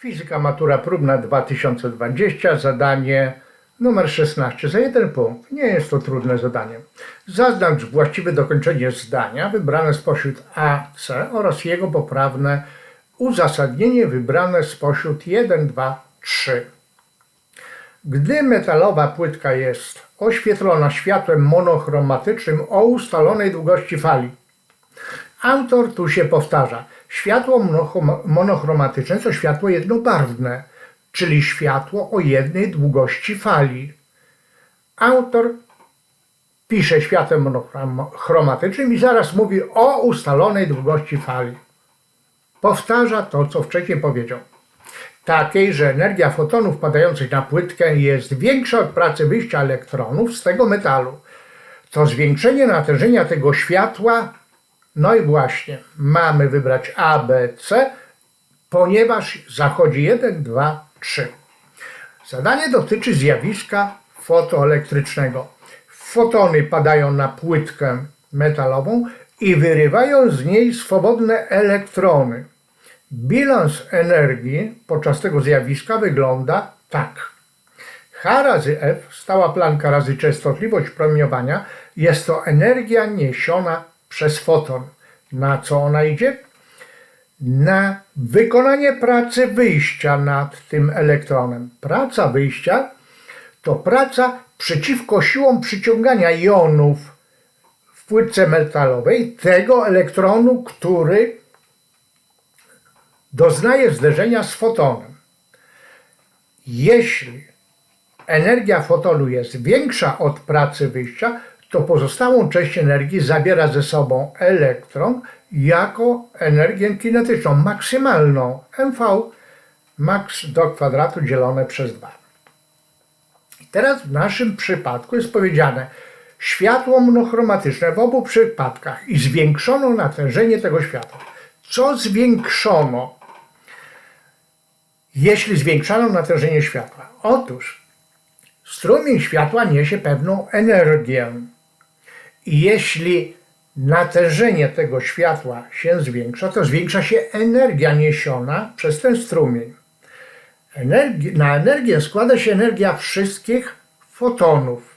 Fizyka matura próbna 2020, zadanie numer 16 za jeden punkt. Nie jest to trudne zadanie. Zaznacz właściwe dokończenie zdania wybrane spośród A, C oraz jego poprawne uzasadnienie wybrane spośród 1, 2, 3. Gdy metalowa płytka jest oświetlona światłem monochromatycznym o ustalonej długości fali, Autor tu się powtarza. Światło monochrom- monochromatyczne to światło jednobarwne, czyli światło o jednej długości fali. Autor pisze światłem monochromatycznym i zaraz mówi o ustalonej długości fali. Powtarza to, co wcześniej powiedział. Takiej, że energia fotonów padających na płytkę jest większa od pracy wyjścia elektronów z tego metalu. To zwiększenie natężenia tego światła no i właśnie, mamy wybrać A, B, C, ponieważ zachodzi 1, 2, 3. Zadanie dotyczy zjawiska fotoelektrycznego. Fotony padają na płytkę metalową i wyrywają z niej swobodne elektrony. Bilans energii podczas tego zjawiska wygląda tak. H razy F, stała planka razy częstotliwość promieniowania, jest to energia niesiona przez foton. Na co ona idzie? Na wykonanie pracy wyjścia nad tym elektronem. Praca wyjścia to praca przeciwko siłom przyciągania jonów w płytce metalowej tego elektronu, który doznaje zderzenia z fotonem. Jeśli energia fotonu jest większa od pracy wyjścia, to pozostałą część energii zabiera ze sobą elektron jako energię kinetyczną, maksymalną mv max do kwadratu dzielone przez 2. I teraz w naszym przypadku jest powiedziane światło monochromatyczne w obu przypadkach i zwiększono natężenie tego światła. Co zwiększono, jeśli zwiększano natężenie światła? Otóż strumień światła niesie pewną energię. I jeśli natężenie tego światła się zwiększa, to zwiększa się energia niesiona przez ten strumień. Energi- na energię składa się energia wszystkich fotonów,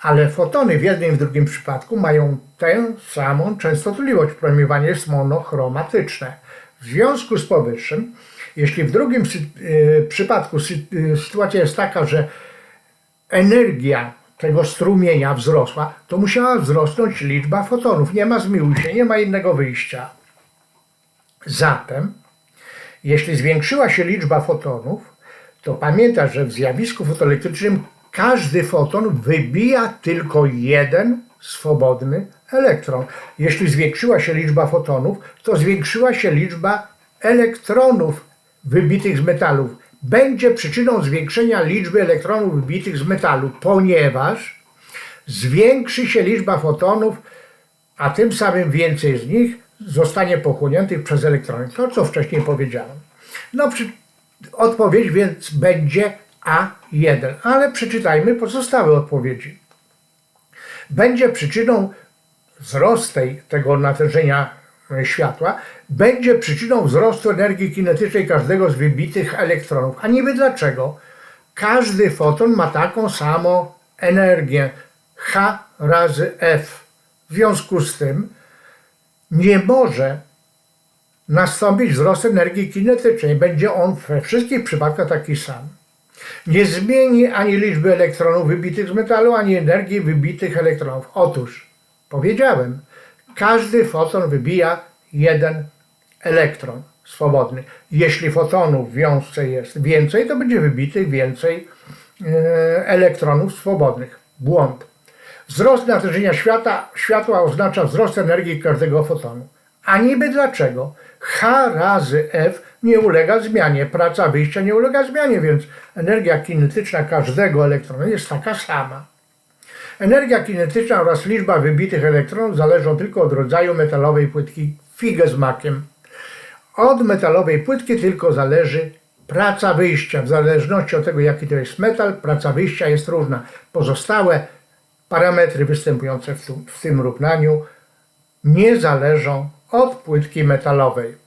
ale fotony w jednym i w drugim przypadku mają tę samą częstotliwość. Promieniowanie jest monochromatyczne. W związku z powyższym, jeśli w drugim y, przypadku sy- y, sytuacja jest taka, że energia tego strumienia wzrosła, to musiała wzrosnąć liczba fotonów. Nie ma zmiłuj się, nie ma innego wyjścia. Zatem, jeśli zwiększyła się liczba fotonów, to pamiętaj, że w zjawisku fotoelektrycznym każdy foton wybija tylko jeden swobodny elektron. Jeśli zwiększyła się liczba fotonów, to zwiększyła się liczba elektronów wybitych z metalów. Będzie przyczyną zwiększenia liczby elektronów wybitych z metalu, ponieważ zwiększy się liczba fotonów, a tym samym więcej z nich zostanie pochłoniętych przez elektrony. To, co wcześniej powiedziałem. No, przy, odpowiedź więc będzie A1, ale przeczytajmy pozostałe odpowiedzi. Będzie przyczyną wzrost tej, tego natężenia światła będzie przyczyną wzrostu energii kinetycznej każdego z wybitych elektronów. A niby dlaczego? Każdy foton ma taką samą energię H razy F. W związku z tym nie może nastąpić wzrost energii kinetycznej. Będzie on we wszystkich przypadkach taki sam. Nie zmieni ani liczby elektronów wybitych z metalu, ani energii wybitych elektronów. Otóż, powiedziałem, każdy foton wybija jeden elektron swobodny. Jeśli fotonów w wiązce jest więcej, to będzie wybitych więcej e, elektronów swobodnych. Błąd. Wzrost natężenia świata, światła oznacza wzrost energii każdego fotonu. A niby dlaczego? H razy F nie ulega zmianie, praca wyjścia nie ulega zmianie, więc energia kinetyczna każdego elektronu jest taka sama. Energia kinetyczna oraz liczba wybitych elektronów zależą tylko od rodzaju metalowej płytki figę z makiem. Od metalowej płytki tylko zależy praca wyjścia. W zależności od tego, jaki to jest metal, praca wyjścia jest różna. Pozostałe parametry występujące w, w tym równaniu nie zależą od płytki metalowej.